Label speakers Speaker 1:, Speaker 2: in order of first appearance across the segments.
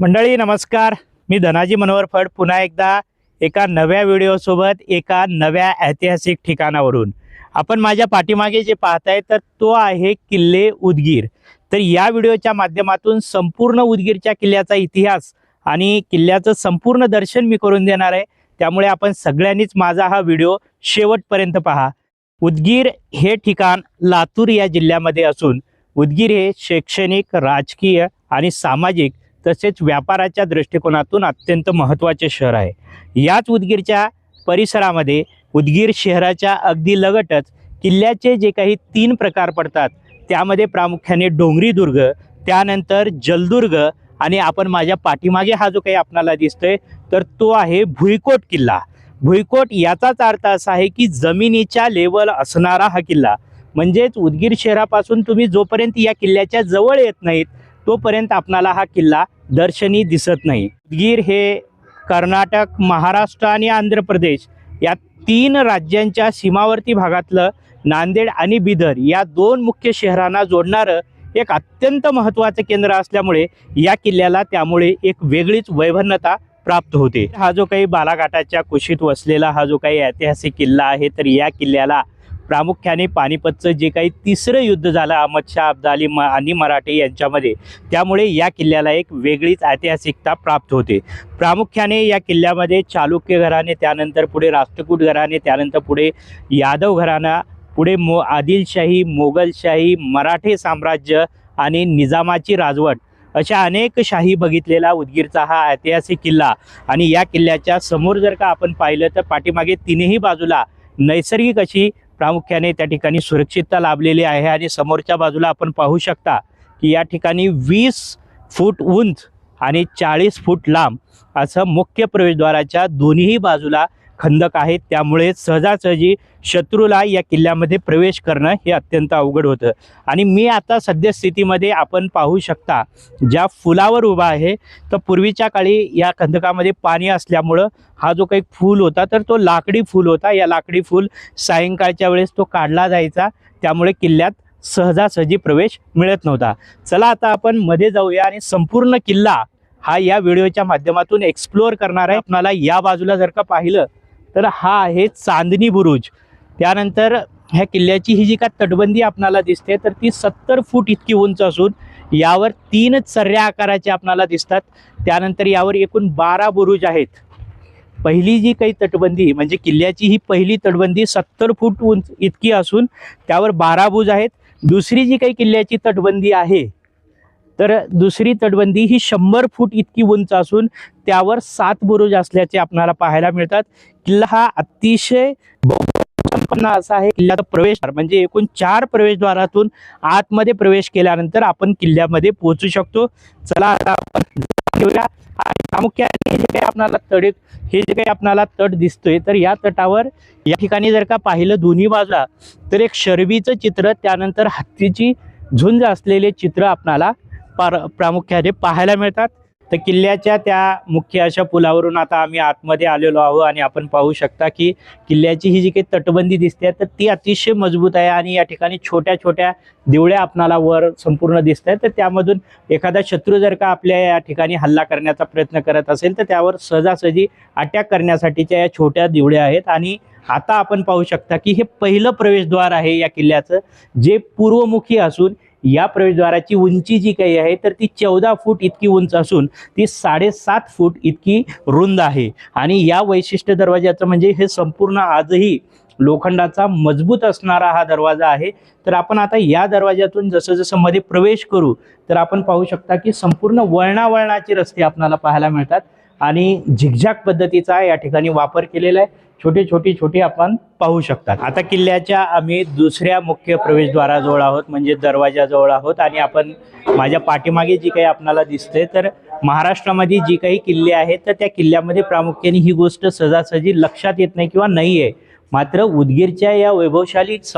Speaker 1: मंडळी नमस्कार. मी धनाजी मनोहर फड पुन्हा एकदा एका नव्या व्हिडिओसोबत एका नव्या ऐतिहासिक ठिकाणावरून. आपण माझ्या पाठीमागे जे पाहताय तर तो आहे किल्ले उदगीर. तर या व्हिडिओच्या माध्यमातून संपूर्ण उदगीरच्या किल्ल्याचा इतिहास आणि किल्ल्याचं संपूर्ण दर्शन मी करून देणार आहे. त्यामुळे आपण सगळ्यांनीच माझा हा व्हिडिओ शेवटपर्यंत पहा. उदगीर हे ठिकाण लातूर या जिल्ह्यामध्ये असून उदगीर हे शैक्षणिक राजकीय आणि सामाजिक तसेच व्यापाराच्या दृष्टिकोनातून अत्यंत महत्त्वाचे शहर आहे. याच उदगीरच्या परिसरामध्ये उदगीर शहराच्या अगदी लगटच किल्ल्याचे जे काही तीन प्रकार पडतात त्यामध्ये प्रामुख्याने डोंगरी दुर्ग त्यानंतर जलदुर्ग आणि आपण माझ्या पाठीमागे हा जो काही आपणाला दिसतोय तर तो आहे भुईकोट किल्ला. भुईकोट याचाच अर्थ असा आहे की जमिनीच्या लेवल असणारा हा किल्ला. म्हणजेच उदगीर शहरापासून तुम्ही जोपर्यंत या किल्ल्याच्या जवळ येत नाहीत तोपर्यंत आपणाला हा किल्ला दर्शनी दिसत नाही. उदगीर हे कर्नाटक महाराष्ट्र आणि आंध्र प्रदेश या तीन राज्यांच्या सीमावर्ती भागातलं नांदेड आणि बिदर या दोन मुख्य शहरांना जोडणारं एक अत्यंत महत्त्वाचं केंद्र असल्यामुळे या किल्ल्याला त्यामुळे एक वेगळीच वैभन्नता प्राप्त होते. हा जो काही बालाघाटाच्या कुशीत वसलेला हा जो काही ऐतिहासिक किल्ला आहे तर या किल्ल्याला प्रामुख्याने पानिपतचं जे काही तिसरं युद्ध झालं अहमदशाह अब्दाली म आणि मराठे यांच्यामध्ये त्यामुळे या किल्ल्याला एक वेगळीच ऐतिहासिकता प्राप्त होते. प्रामुख्याने या किल्ल्यामध्ये चालुक्य घराणे त्यानंतर पुढे राष्ट्रकूट घराणे त्यानंतर पुढे यादव घराणा पुढे मो आदिलशाही मोगलशाही मराठे साम्राज्य आणि निजामाची राजवट. अशा अनेक शाही बघितलेला उदगीरचा हा ऐतिहासिक किल्ला आणि या किल्ल्याच्या समोर जर का आपण पाहिलं तर पाठीमागे तिन्ही बाजूला नैसर्गिक अशी प्रामुख्याने त्या ठिकाणी सुरक्षितता लाभलेली आहे आणि समोरच्या बाजूला आपण पाहू शकता की या ठिकाणी वीस फूट उंच आणि चाळीस फूट लांब असं मुख्य प्रवेशद्वाराच्या दोन्ही बाजूला खंदक आहेत. त्यामुळे सहजासहजी शत्रूला या किल्ल्यामध्ये प्रवेश करणं हे अत्यंत अवघड होतं. आणि मी आता सद्यस्थितीमध्ये आपण पाहू शकता ज्या फुलावर उभा आहे तर पूर्वीच्या काळी या खंदकामध्ये पाणी असल्यामुळं हा जो काही फूल होता तर तो लाकडी फूल होता. या लाकडी फूल सायंकाळच्या वेळेस तो काढला जायचा. त्यामुळे किल्ल्यात सहजासहजी प्रवेश मिळत नव्हता. चला आता आपण मध्ये जाऊया आणि संपूर्ण किल्ला हा या व्हिडिओच्या माध्यमातून एक्सप्लोअर करणार आहे. आपणाला या बाजूला जर का पाहिलं तर हा आहे चांदणी बुरुज. त्यानंतर ह्या किल्ल्याची ही जी काय तटबंदी आपणाला दिसते तर ती सत्तर फूट इतकी उंच असून यावर तीन चर्या आकाराचे आपणाला दिसतात. त्यानंतर यावर एकूण बारा बुरुज आहेत. पहिली जी काही तटबंदी म्हणजे किल्ल्याची ही पहिली तटबंदी सत्तर फूट उंच इतकी असून त्यावर बारा बुज आहेत. दुसरी जी काही किल्ल्याची तटबंदी आहे तर दुसरी तटबंदी ही शंभर फूट इतकी उंच असून त्यावर सात बुरुज असल्याचे आपल्याला पाहायला मिळतात. किल्ला हा अतिशय संपन्न असा आहे. किल्ल्याचा प्रवेशद्वार म्हणजे एकूण चार प्रवेशद्वारातून आतमध्ये प्रवेश केल्यानंतर आपण किल्ल्यामध्ये पोहोचू शकतो. चला आता आपण घेऊया. आणि प्रामुख्याने जे काही आपल्याला तड हे जे काही आपणाला तट दिसतोय तर या तटावर या ठिकाणी जर का पाहिलं दोन्ही बाजूला तर एक शर्वीचं चित्र त्यानंतर हत्तीची झुंज असलेले चित्र आपणाला पार प्रामुख्याने पाहायला मिळतात. तर किल्ल्याच्या त्या मुख्य अशा पुलावरून आता आम्ही आतमध्ये आलेलो आहोत आणि आपण पाहू शकता की किल्ल्याची ही जी काही तटबंदी दिसते तर ती अतिशय मजबूत आहे आणि या ठिकाणी छोट्या छोट्या दिवळ्या आपणाला वर संपूर्ण दिसत आहेत तर त्यामधून एखादा शत्रू जर का आपल्या या ठिकाणी हल्ला करण्याचा प्रयत्न करत असेल तर त्यावर सहजासहजी अटॅक करण्यासाठीच्या या छोट्या दिवळ्या आहेत. आणि आता आपण पाहू शकता की हे पहिलं प्रवेशद्वार आहे या किल्ल्याचं जे पूर्वमुखी असून या प्रवेशद्वाराची उंची जी काही आहे तर ती चौदा फूट इतकी उंच असून ती साडेसात फूट इतकी रुंद आहे. आणि या वैशिष्ट्य दरवाजाचं म्हणजे हे संपूर्ण आजही लोखंडाचा मजबूत असणारा हा दरवाजा आहे. तर आपण आता या दरवाज्यातून जसं जसं मध्ये प्रवेश करू तर आपण पाहू शकता की संपूर्ण वळणावळणाचे रस्ते आपल्याला पाहायला मिळतात. आणि झिकझॅक पद्धतीचा या ठिकाणी वापर केलेला आहे. छोटे छोटी छोटी आपण पाहू शकतात. आता किल्ल्याच्या आम्ही दुसऱ्या मुख्य प्रवेशद्वाराजवळ आहोत म्हणजे दरवाजाजवळ आहोत. आणि आपण माझ्या पाठीमागे जी काही आपणाला दिसते तर महाराष्ट्रामध्ये जी काही किल्ले आहेत तर त्या किल्ल्यामध्ये प्रामुख्याने ही गोष्ट सहजासहजी लक्षात येत नाही किंवा नाही आहे मात्र उदगीरच्या या वैभवशाली स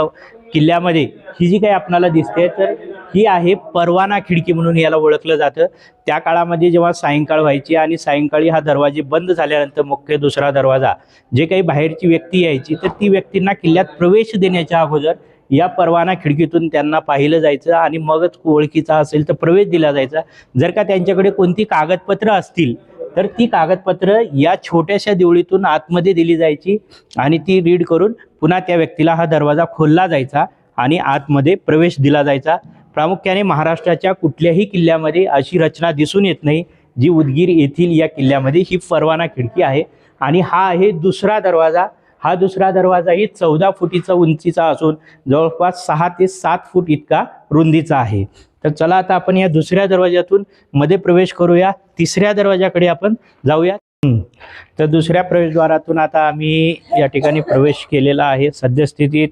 Speaker 1: किल्ल्यामध्ये. ही जी काही आपणाला दिसते तर ही आहे परवाना खिडकी म्हणून याला ओळखलं जातं. त्या काळामध्ये जेव्हा सायंकाळ व्हायची आणि सायंकाळी हा दरवाजे बंद झाल्यानंतर मुख्य दुसरा दरवाजा जे काही बाहेरची व्यक्ती यायची तर ती व्यक्तींना किल्ल्यात प्रवेश देण्याच्या अगोदर या परवाना खिडकीतून त्यांना पाहिलं जायचं आणि मगच ओळखीचा असेल तर प्रवेश दिला जायचा. जर का त्यांच्याकडे कोणती कागदपत्र असतील तर ती कागदपत्र या छोट्याशा देवळीतून आतमध्ये दिली जायची आणि ती रीड करून पुन्हा त्या व्यक्तीला हा दरवाजा खोलला जायचा आणि आतमध्ये प्रवेश दिला जायचा. प्रामुख्याने महाराष्ट्राच्या कुठल्याही किल्ल्यामध्ये अशी रचना दिसून येत नाही जी उदगीर येथील या किल्ल्यामध्ये ही परवाना खिडकी आहे. आणि हा आहे दुसरा दरवाजा. हा दुसरा दरवाजाही चौदा फुटीचा उंचीचा असून जवळपास सहा ते सात फूट इतका रुंदीचा आहे. तर चला आता आपण या दुसऱ्या दरवाज्यातून मध्ये प्रवेश करूया. तिसऱ्या दरवाजाकडे आपण जाऊया. तर दुसऱ्या प्रवेशद्वारातून आता आम्ही या ठिकाणी प्रवेश केलेला आहे. सद्यस्थितीत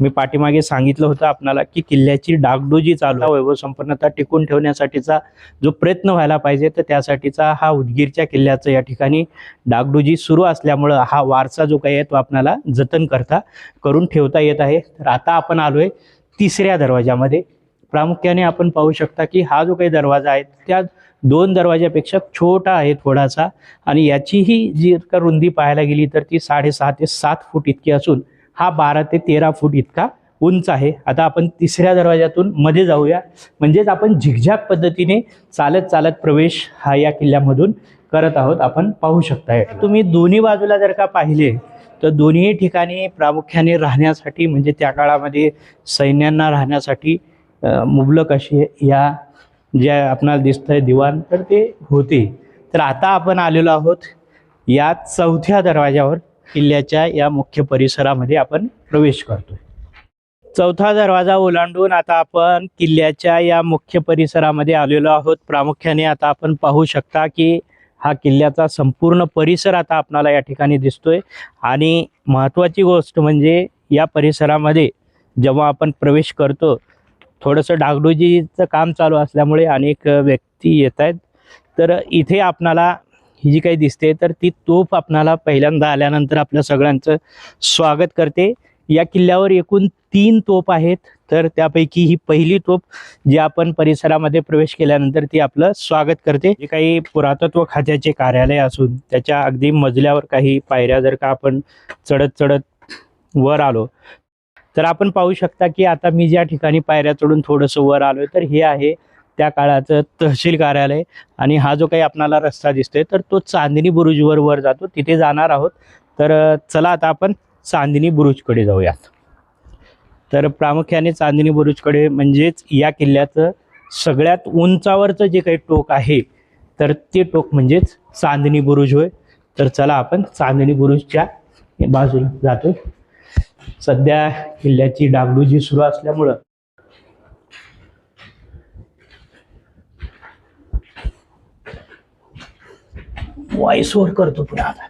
Speaker 1: मी पाठीमागे सांगितलं होतं आपणाला की किल्ल्याची डागडुजी चालू वैभव संपन्नता टिकून ठेवण्यासाठीचा जो प्रयत्न व्हायला पाहिजे तर त्यासाठीचा हा उदगीरच्या किल्ल्याचं या ठिकाणी डागडुजी सुरू असल्यामुळं हा वारसा जो काही आहे तो आपल्याला जतन करता करून ठेवता येत आहे. तर आता आपण आलोय तिसऱ्या दरवाजामध्ये प्रामुख्याने आपण पाहू शकता की हा जो काही दरवाजा आहे त्या दोन दरवाजापेक्षा छोटा आहे थोडासा. आणि याचीही जी का रुंदी पाहायला गेली तर ती साडेसहा ते सात फूट इतकी असून हा बारा ते तेरा फूट इतका उंच आहे. आता आपण तिसऱ्या दरवाजातून मध्ये जाऊया. म्हणजेच आपण झिकझॅक पद्धतीने चालत चालत प्रवेश हा या किल्ल्यामधून करत आहोत. आपण पाहू शकता तुम्ही दोन्ही बाजूला जर का पाहिले तर दोन्ही ठिकाणी प्रामुख्याने राहण्यासाठी म्हणजे त्या काळामध्ये सैन्यांना राहण्यासाठी मुबलक अशी या जे आपणाला दिसतंय दिवाण तर ते होते. तर आता आपण आलेलो आहोत या चौथ्या दरवाजावर किल्ल्याच्या या मुख्य परिसरामध्ये आपण प्रवेश करतोय. चौथा दरवाजा ओलांडून आता आपण किल्ल्याच्या या मुख्य परिसरामध्ये आलेलो आहोत. प्रामुख्याने आता आपण पाहू शकता की हा किल्ल्याचा संपूर्ण परिसर आता आपणाला या ठिकाणी दिसतोय. आणि महत्त्वाची गोष्ट म्हणजे या परिसरामध्ये जेव्हा आपण प्रवेश करतो थोडंसं डागडुजीचं काम चालू असल्यामुळे अनेक व्यक्ती येत आहेत. तर इथे आपणाला ही जी काही दिसते तर ती तोफ आपणाला पहिल्यांदा आल्यानंतर आपल्या सगळ्यांचं स्वागत करते. या किल्ल्यावर एकूण तीन तोप आहेत तर त्यापैकी ही पहिली तोप जी आपण परिसरामध्ये प्रवेश केल्यानंतर ती आपलं स्वागत करते. जे काही पुरातत्व खात्याचे कार्यालय असून त्याच्या अगदी मजल्यावर काही पायऱ्या जर का आपण चढत चढत वर आलो तर आपण पाहू शकता की आता मी ज्या ठिकाणी पायऱ्या चढून थोडंसं वर आलोय तर हे आहे त्या काळाचं तहसील कार्यालय. आणि हा जो काही आपणाला रस्ता दिसतोय तर तो चांदणी बुरुजवर वर जातो. तिथे जाणार आहोत. तर चला आता आपण चांदणी बुरुजकडे जाऊयात. तर प्रामुख्याने चांदणी बुरुजकडे म्हणजेच या किल्ल्याचं सगळ्यात उंचावरचं जे काही टोक आहे तर ते टोक म्हणजेच चांदणी बुरुज होय. तर चला आपण चांदणी बुरुजच्या बाजूला जातोय. सध्या किल्ल्याची डागडुजी सुरू असल्यामुळं व्हॉइस ओव्हर करतो पुन्हा आता.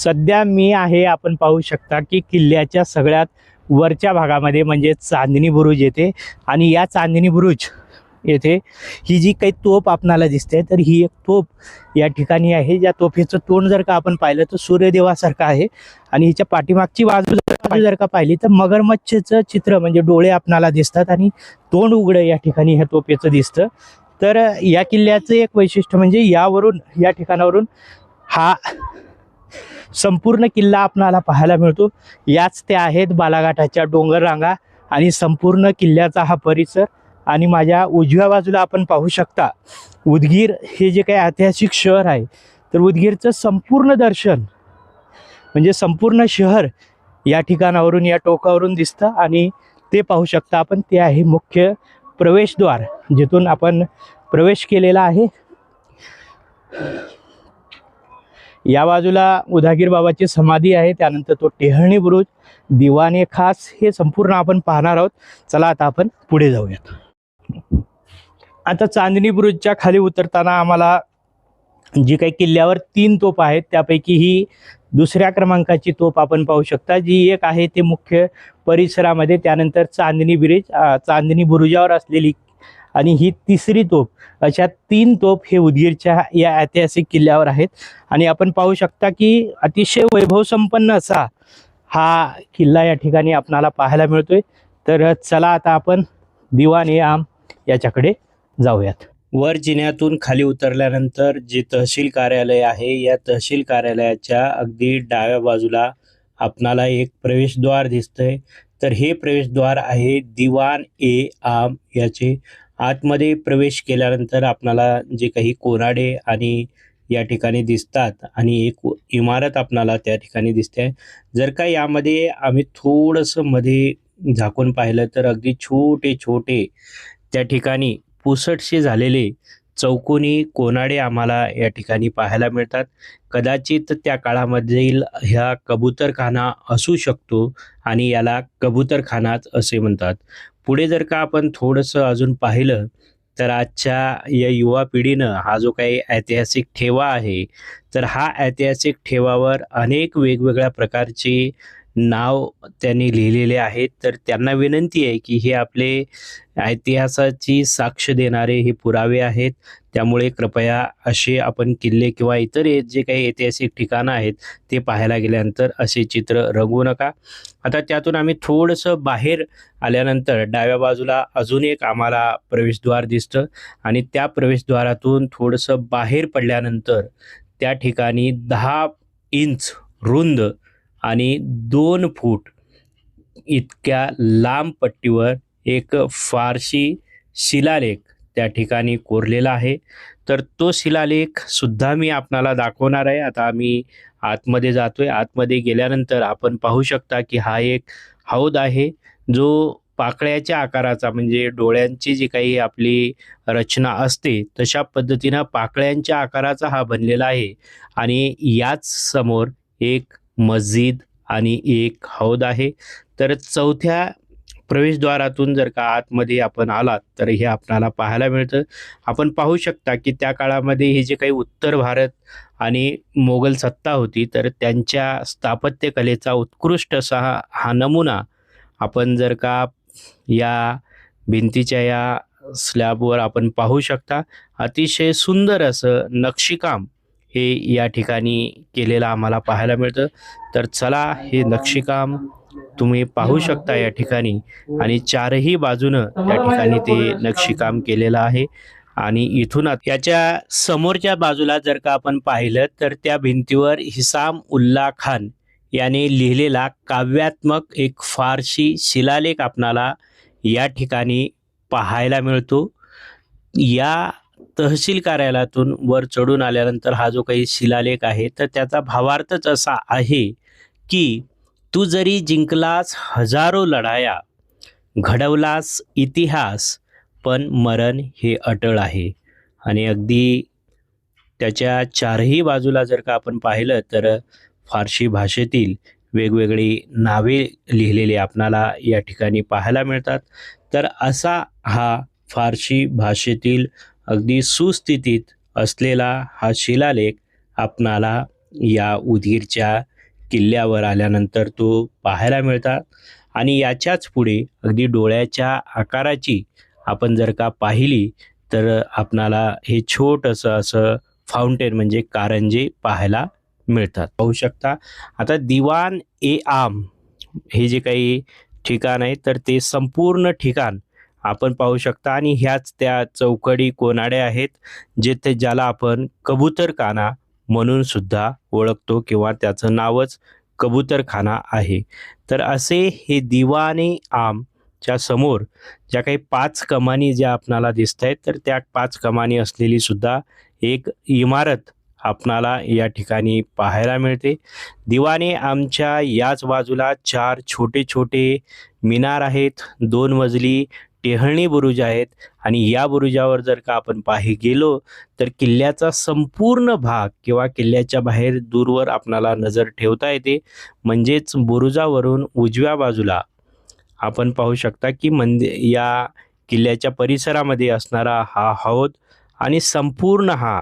Speaker 1: सध्या मी आहे आपण पाहू शकता की किल्ल्याच्या सगळ्यात वरच्या भागामध्ये म्हणजे चांदणी बुरुज येते. आणि या चांदणी बुरुज येथे ही जी काही तोप आपणाला दिसते तर ही एक तोप या ठिकाणी आहे. या तोफेचं तोंड जर का आपण पाहिलं तर सूर्यदेवासारखं आहे. आणि हिच्या पाठीमागची बाजू जर जर का पाहिली तर मगरमच्छचं चित्र म्हणजे डोळे आपणाला दिसतात आणि तोंड उघडं या ठिकाणी ह्या तोफेचं दिसतं. तर या किल्ल्याचं एक वैशिष्ट्य म्हणजे यावरून या ठिकाणावरून हा संपूर्ण किल्ला आपणाला पाहायला मिळतो. याच त्या आहेत बालाघाटाच्या डोंगर रांगा आणि संपूर्ण किल्ल्याचा हा परिसर. आणि माझ्या उजव्या बाजूला आपण पाहू शकता उदगीर हे जे काही ऐतिहासिक शहर आहे तर उदगीरचं संपूर्ण दर्शन म्हणजे संपूर्ण शहर या ठिकाणावरून या टोकावरून दिसतं. आणि ते पाहू शकता आपण ते आहे मुख्य प्रवेशद्वार जिथून आपण प्रवेश केलेला आहे. या बाजूला उदागीर बाबाची समाधी आहे. त्यानंतर तो टेहळणी बुरुज दिवाने खास हे संपूर्ण आपण पाहणार आहोत. चला आता आपण पुढे जाऊयात. आता चांदणी बुरुजच्या खाली उतरताना आम्हाला जी काही किल्ल्यावर तीन तोप आहेत त्यापैकी ही दुसऱ्या क्रमांकाची तोप आपण पाहू शकता जी एक आहे ते मुख्य परिसरामध्ये त्यानंतर चांदणी ब्रिज चांदणी बुरुजावर असलेली आणि ही तिसरी तोप अशा तीन तोप हे उदगीरच्या या ऐतिहासिक किल्ल्यावर आहेत. आणि आपण पाहू शकता की अतिशय वैभव संपन्न असा हा किल्ला या ठिकाणी आपणाला पाहायला मिळतोय. तर चला आता आपण दिवाण ए आम याच्याकडे जाऊयात. वर जिन्यातून खाली उतरल्यानंतर जे तहसील कार्यालय आहे या तहसील कार्यालयाच्या अगदी डाव्या बाजूला आपणाला एक प्रवेशद्वार दिसतंय. तर हे प्रवेशद्वार आहे दिवाण ए आम याचे आतमध्ये प्रवेश केल्यानंतर आपणाला जे काही कोराडे आणि या ठिकाणी दिसतात आणि एक इमारत आपणाला त्या ठिकाणी दिसते. जर का यामध्ये आम्ही थोडंसं मध्ये झाकून पाहिलं तर अगदी छोटे छोटे त्या ठिकाणी पुसटसे झालेले चौकोनी कोनाडे आम्हाला या ठिकाणी पाहायला मिळतात. कदाचित त्या काळामधील ह्या कबूतरखाना असू शकतो आणि याला कबूतरखानाच असे म्हणतात. पुढे जर का आपण थोडंसं अजून पाहिलं तर आजच्या या युवा पिढीनं हा जो काही ऐतिहासिक ठेवा आहे तर हा ऐतिहासिक ठेवावर अनेक वेगवेगळ्या प्रकारची नाव त्यांनी लिहिलेले आहेत. तर त्यांना विनंती आहे की हे आपले इतिहासाची साक्ष देणारे हे पुरावे आहेत. त्यामुळे कृपया असे आपण किल्ले किंवा इतर हे जे काही ऐतिहासिक ठिकाणं आहेत ते पाहायला गेल्यानंतर असे चित्र रंगवू नका. आता त्यातून आम्ही थोडंसं बाहेर आल्यानंतर डाव्या बाजूला अजून एक आम्हाला प्रवेशद्वार दिसतं. आणि त्या प्रवेशद्वारातून थोडंसं बाहेर पडल्यानंतर त्या ठिकाणी दहा इंच रुंद आणि दोन फूट इतक्या लांब पट्टीवर एक फारशी शिलालेख त्या ठिकाणी कोरलेला आहे. तर तो शिलालेख सुद्धा मी आपणाला दाखवणार आहे. आता आम्ही आतमध्ये जातोय. आतमध्ये गेल्यानंतर आपण पाहू शकता की हा एक हौद आहे. जो पाकळ्याच्या आकाराचा म्हणजे डोळ्यांची जी काही आपली रचना असते तशा पद्धतीनं पाकळ्यांच्या आकाराचा हा बनलेला आहे. आणि याच समोर एक मस्जिद आणि एक हौद आहे. तर चौथ्या प्रवेशद्वारातून जर का आतमध्ये आपण आलात तर हे आपणाला पाहायला मिळतं. आपण पाहू शकता की त्या काळामध्ये हे जे काही उत्तर भारत आणि मोगल सत्ता होती तर त्यांच्या स्थापत्यकलेचा उत्कृष्ट असा हा- नमुना आपण जर का या भिंतीच्या या स्लॅबवर आपण पाहू शकता. अतिशय सुंदर असं नक्षीकाम हे या ठिकाणी केलेलं आम्हाला पाहायला मिळतं. तर चला हे नक्षीकाम तुम्ही पाहू शकता या ठिकाणी. आणि चारही बाजूनं त्या ठिकाणी ते नक्षीकाम केलेलं आहे. आणि इथून याच्या समोरच्या बाजूला जर का आपण पाहिलं तर त्या भिंतीवर हिसाम उल्ला खान याने लिहिलेला काव्यात्मक एक फारशी शिलालेख आपणाला या ठिकाणी पाहायला मिळतो. या तहसील कार्यालयातून वर चढून आल्यानंतर हा जो काही शिलालेख आहे तर त्याचा भावार्थच असा आहे की तू जरी जिंकलास हजारो लढाया घडवलास इतिहास पण मरण हे अटळ आहे. आणि अगदी त्याच्या चारही बाजूला जर का आपण पाहिलं तर फारशी भाषेतील वेगवेगळी नावे लिहिलेली आपणाला या ठिकाणी पाहायला मिळतात. तर असा हा फारशी भाषेतील अगदी सुस्थितीत असलेला हा शिलालेख आपणाला या उदगीरच्या किल्ल्यावर आल्यानंतर तो पाहायला मिळतात. आणि याच्याच पुढे अगदी डोळ्याच्या आकाराची आपण जर का पाहिली तर आपणाला हे छोटंसं असं फाउंटेन म्हणजे कारंजे पाहायला मिळतात. पाहू शकता आता दिवाण ए आम हे जे काही ठिकाण आहे तर ते संपूर्ण ठिकाण आपण पाहू शकता. आणि ह्याच त्या चौकडी कोनाड्या आहेत जेथे ज्याला आपण कबूतरखाना म्हणून सुद्धा ओळखतो किंवा त्याचं नावच कबूतरखाना आहे. तर असे हे दिवाणे आमच्यासमोर ज्या काही पाच कमानी ज्या आपणाला दिसत आहेत तर त्या पाच कमानी असलेली सुद्धा एक इमारत आपणाला या ठिकाणी पाहायला मिळते. दिवाने आमच्या याच बाजूला चार छोटे छोटे मिनार आहेत. दोन मजली टेहळणी बुरुज आहेत आणि या बुरुजावर जर का आपण पाहे गेलो तर किल्ल्याचा संपूर्ण भाग किंवा किल्ल्याच्या बाहेर दूरवर आपणाला नजर ठेवता येते. म्हणजेच बुरुजावरून उजव्या बाजूला आपण पाहू शकता की मंदिर या किल्ल्याच्या परिसरामध्ये असणारा हा हौद आणि संपूर्ण हा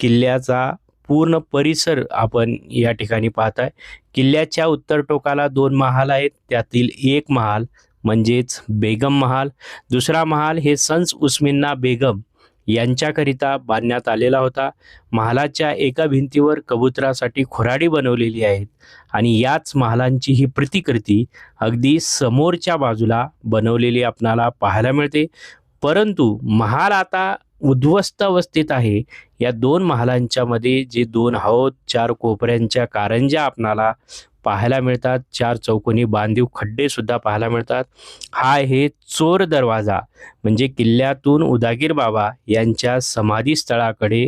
Speaker 1: किल्ल्याचा पूर्ण परिसर आपण या ठिकाणी पाहताय. किल्ल्याच्या उत्तर टोकाला दोन महाल आहेत त्यातील एक महाल म्हणजेच बेगम महाल. दुसरा महाल हे सन्स उस्मिन्ना बेगम यांच्याकरिता बांधण्यात आलेला होता. महालाच्या एका भिंतीवर कबुतरासाठी खुराडी बनवलेली आहेत आणि याच महालांची ही प्रतिकृती अगदी समोरच्या बाजूला बनवलेली आपणाला पाहायला मिळते. परंतु महाल आता उद्ध्वस्त अवस्थेत आहे. या दोन महालांच्यामध्ये जे दोन हौद चार कोपऱ्यांच्या कारंज्या आपणाला पाहायला मिळतात. चार चौकोनी बांधीव खड्डेसुद्धा पाहायला मिळतात. हा आहे चोर दरवाजा म्हणजे किल्ल्यातून उदागीर बाबा यांच्या समाधीस्थळाकडे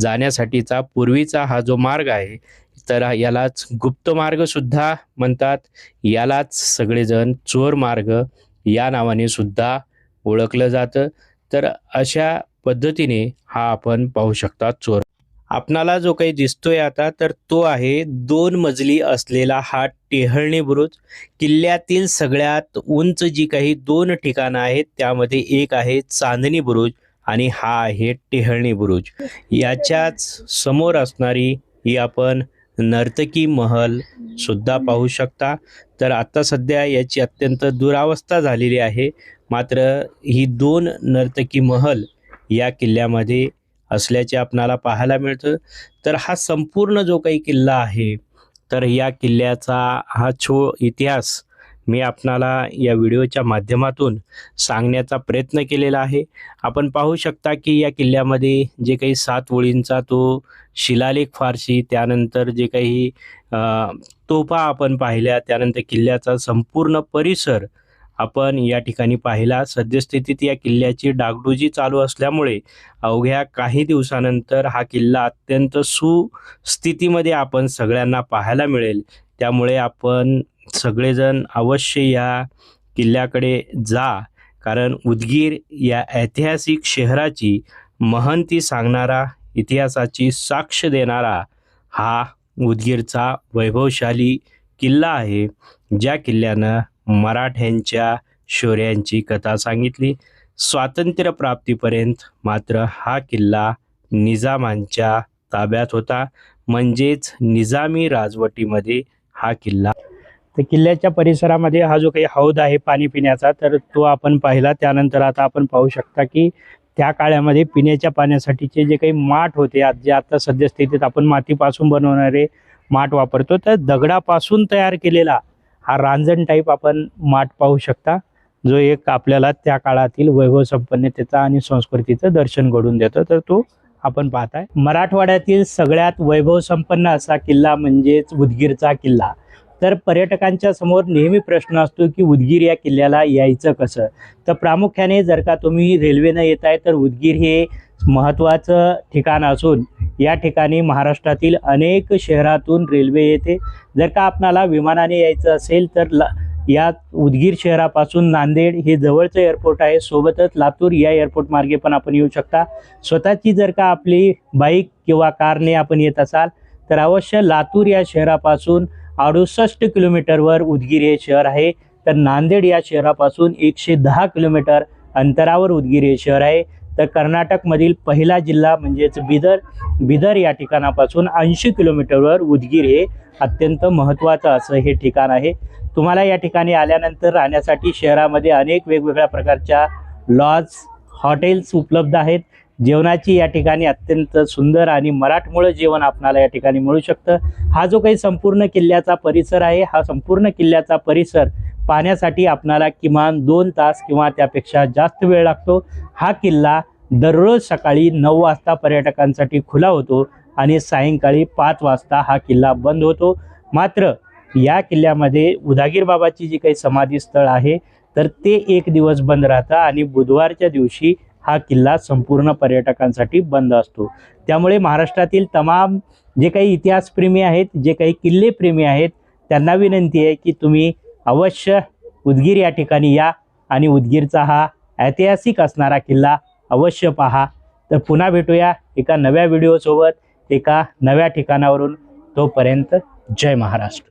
Speaker 1: जाण्यासाठीचा पूर्वीचा हा जो मार्ग आहे तर यालाच गुप्त मार्गसुद्धा म्हणतात. यालाच सगळेजण चोर मार्ग या नावाने सुद्धा ओळखलं जातं. तर अशा पद्धतीने हा आपण पाहू शकता चोर आपणाला जो काही दिसतोय आता तर तो आहे दोन मजली असलेला हा टेहळणी बुरुज. किल्ल्यातील सगळ्यात उंच जी काही दोन ठिकाणं आहेत त्यामध्ये एक आहे चांदणी बुरुज आणि हा आहे टेहळणी बुरुज. याच्याच समोर असणारी ही आपण नर्तकी महल सुद्धा पाहू शकता. तर आता सध्या याची अत्यंत दुरावस्था झालेली आहे. मात्र ही दोन नर्तकी महल या किल्ल्यामध्ये असल्याचे आपणाला पाहायला मिळतं. तर हा संपूर्ण जो काही किल्ला आहे तर या किल्ल्याचा हा छो इतिहास मी आपणाला या व्हिडिओच्या माध्यमातून सांगण्याचा प्रयत्न केलेला आहे. आपण पाहू शकता की या किल्ल्यामध्ये जे काही सात ओळींचा तो शिलालेख फारशी त्यानंतर जे काही तोफा आपण पाहिल्या त्यानंतर किल्ल्याचा संपूर्ण परिसर आपण या ठिकाणी पाहिला. सद्यस्थितीत या किल्ल्याची डागडुजी चालू असल्यामुळे अवघ्या काही दिवसानंतर हा किल्ला अत्यंत सुस्थितीमध्ये आपण सगळ्यांना पाहायला मिळेल. त्यामुळे आपण सगळेजण अवश्य या किल्ल्याकडे जा. कारण उदगीर या ऐतिहासिक शहराची महंती सांगणारा इतिहासाची साक्ष देणारा हा उदगीरचा वैभवशाली किल्ला आहे. ज्या किल्ल्यानं मराठ्यांच्या शौर्यांची कथा सांगितली. स्वातंत्र्य प्राप्तीपर्यंत मात्र हा किल्ला निजामांच्या ताब्यात होता. म्हणजेच निजामी राजवटीमध्ये हा किल्ला. तर किल्ल्याच्या परिसरामध्ये हा जो काही हौद आहे पाणी पिण्याचा तर तो आपण पाहिला. त्यानंतर आता आपण पाहू शकता की त्या काळामध्ये पिण्याच्या पाण्यासाठीचे जे काही माठ होते जे आता सद्यस्थितीत आपण मातीपासून बनवणारे माठ वापरतो तर दगडापासून तयार केलेला हा रांजण टाईप आपण माठ पाहू शकता जो एक आपल्याला त्या काळातील वैभव संपन्नतेचा आणि संस्कृतीचं दर्शन घडून देतो. तर तो आपण पाहताय. मराठवाड्यातील सगळ्यात वैभव संपन्न असा किल्ला म्हणजेच उदगीरचा किल्ला. तर पर्यटकांच्या समोर नेहमी प्रश्न असतो की उदगीर या किल्ल्याला यायचं कसं? तर प्रामुख्याने जर का तुम्ही रेल्वेनं येत आहे तर उदगीर हे महत्त्वाचं ठिकाण असून या ठिकाणी महाराष्ट्रातील अनेक शहरातून रेल्वे येते. जर का आपणाला विमानाने यायचं असेल तर ला या उदगीर शहरापासून नांदेड हे जवळचं एअरपोर्ट आहे. सोबतच लातूर या एअरपोर्ट मार्गे पण आपण येऊ शकता. स्वतःची जर का आपली बाईक किंवा कारने आपण येत असाल तर अवश्य लातूर या शहरापासून अडुसष्ट किलोमीटरवर उदगीर हे शहर आहे. तर नांदेड या शहरापासून एकशे दहा किलोमीटर अंतरावर उदगीर हे शहर आहे. तर कर्नाटकमधील पहिला जिल्हा म्हणजेच बिदर बिदर या ठिकाणापासून ऐंशी किलोमीटरवर उदगीर हे अत्यंत महत्त्वाचं असं हे ठिकाण आहे. तुम्हाला या ठिकाणी आल्यानंतर राहण्यासाठी शहरामध्ये अनेक वेगवेगळ्या प्रकारच्या लॉज हॉटेल्स उपलब्ध आहेत. जेवणाची या ठिकाणी अत्यंत सुंदर आणि मराठमोळं जेवण आपणाला या ठिकाणी मिळू शकतं. हा जो काही संपूर्ण किल्ल्याचा परिसर आहे हा संपूर्ण किल्ल्याचा परिसर पाहण्यासाठी आपणाला किमान दोन तास किंवा त्यापेक्षा जास्त वेळ लागतो. हा किल्ला दररोज सकाळी नऊ वाजता पर्यटकांसाठी खुला होतो आणि सायंकाळी पाच वाजता हा किल्ला बंद होतो. मात्र या किल्ल्यामध्ये उदागीर बाबाची जी काही समाधी स्थळ आहे तर ते एक दिवस बंद राहतं आणि बुधवारच्या दिवशी हा किल्ला संपूर्ण पर्यटकांसाठी बंद असतो. त्यामुळे महाराष्ट्रातील तमाम जे काही इतिहासप्रेमी आहेत जे काही किल्लेप्रेमी आहेत त्यांना विनंती आहे की तुम्ही अवश्य उदगीर या ठिकाणी या आणि उदगीरचा हा ऐतिहासिक असणारा किल्ला अवश्य पहा. तर पुन्हा भेटूया एका नव्या व्हिडिओसोबत एका नव्या ठिकाणावरून. तोपर्यंत जय महाराष्ट्र.